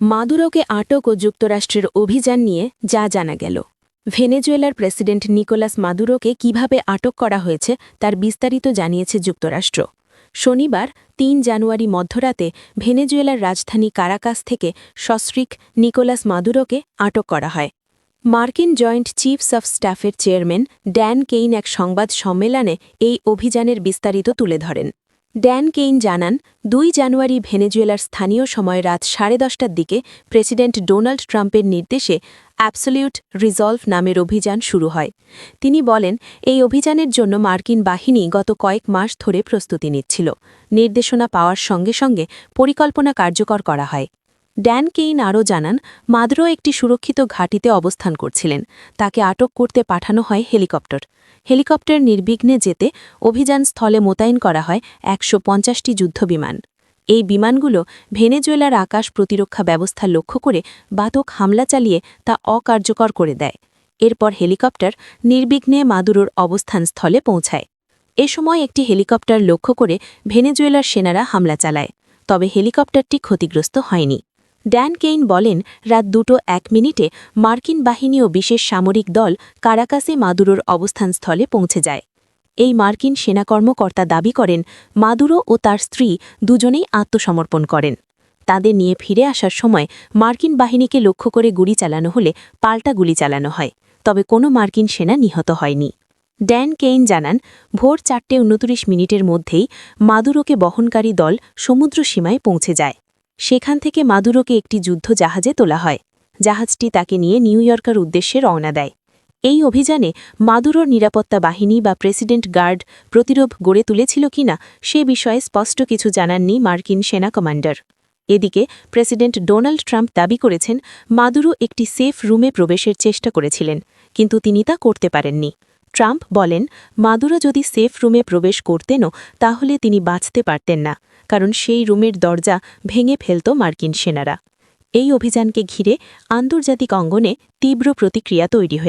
মাদুরোকে আটক ও যুক্তরাষ্ট্রের অভিযান নিয়ে যা জানা গেল। ভেনেজুয়েলার প্রেসিডেন্ট নিকোলাস মাদুরোকে কীভাবে আটক করা হয়েছে তার বিস্তারিত জানিয়েছে যুক্তরাষ্ট্র। শনিবার, তিন জানুয়ারি মধ্যরাতে ভেনেজুয়েলার রাজধানী কারাকাস থেকে সস্ত্রীক নিকোলাস মাদুরোকে আটক করা হয়। মার্কিন জয়েন্ট চিফস অফ স্টাফের চেয়ারম্যান ড্যান কেইন এক সংবাদ সম্মেলনে এই অভিযানের বিস্তারিত তুলে ধরেন। ড্যান কেইন জানান, দুই জানুয়ারি ভেনেজুয়েলার স্থানীয় সময় রাত সাড়ে দশটার দিকে প্রেসিডেন্ট ডোনাল্ড ট্রাম্পের নির্দেশে অ্যাবসলিউট রিজলভ নামের অভিযান শুরু হয়। তিনি বলেন, এই অভিযানের জন্য মার্কিন বাহিনী গত কয়েক মাস ধরে প্রস্তুতি নিচ্ছিল। নির্দেশনা পাওয়ার সঙ্গে সঙ্গে পরিকল্পনা কার্যকর করা হয়। ড্যান কেইন আরও জানান, মাদ্রো একটি সুরক্ষিত ঘাঁটিতে অবস্থান করছিলেন। তাকে আটক করতে পাঠানো হয় হেলিকপ্টার। হেলিকপ্টার নির্বিঘ্নে যেতে অভিযান স্থলে মোতায়েন করা হয় একশো পঞ্চাশটি যুদ্ধবিমান। এই বিমানগুলো ভেনেজুয়েলার আকাশ প্রতিরক্ষা ব্যবস্থা লক্ষ্য করে বাতক হামলা চালিয়ে তা অকার্যকর করে দেয়। এরপর হেলিকপ্টার নির্বিঘ্নে মাদুরোর অবস্থান স্থলে পৌঁছায়। এ সময় একটি হেলিকপ্টার লক্ষ্য করে ভেনেজুয়েলার সেনারা হামলা চালায়, তবে হেলিকপ্টারটি ক্ষতিগ্রস্ত হয়নি। ড্যান কেইন বলেন, রাত দুটো এক মিনিটে মার্কিন বাহিনী ও বিশেষ সামরিক দল কারাকাসে মাদুরোর অবস্থানস্থলে পৌঁছে যায়। এই মার্কিন সেনা কর্মকর্তা দাবি করেন, মাদুরো ও তার স্ত্রী দুজনেই আত্মসমর্পণ করেন। তাদের নিয়ে ফিরে আসার সময় মার্কিন বাহিনীকে লক্ষ্য করে গুলি চালানো হলে পাল্টা গুলি চালানো হয়, তবে কোনো মার্কিন সেনা নিহত হয়নি। ড্যান কেইন জানান, ভোর চারটে উনত্রিশ মিনিটের মধ্যেই মাদুরোকে বহনকারী দল সমুদ্র সীমায় পৌঁছে যায়। সেখান থেকে মাদুরোকে একটি যুদ্ধ জাহাজে তোলা হয়। জাহাজটি তাকে নিয়ে নিউ ইয়র্কের উদ্দেশ্যে রওনা দেয়। এই অভিযানে মাদুরোর নিরাপত্তা বাহিনী বা প্রেসিডেন্ট গার্ড প্রতিরোধ গড়ে তুলেছিল কিনা সে বিষয়ে স্পষ্ট কিছু জানাননি মার্কিন সেনা কমান্ডার। এদিকে, প্রেসিডেন্ট ডোনাল্ড ট্রাম্প দাবি করেছেন, মাদুরো একটি সেফ রুমে প্রবেশের চেষ্টা করেছিলেন, কিন্তু তিনি তা করতে পারেননি। ট্রাম্প বলেন, মাদুরো যদি সেফ রুমে প্রবেশ করতেনও, তাহলে তিনি বাঁচতে পারতেন না, কারণ সেই রুমের দরজা ভেঙে ফেলত মার্কিন সেনারা। এই অভিযানকে ঘিরে আন্তর্জাতিক অঙ্গনে তীব্র প্রতিক্রিয়া তৈরি হয়েছে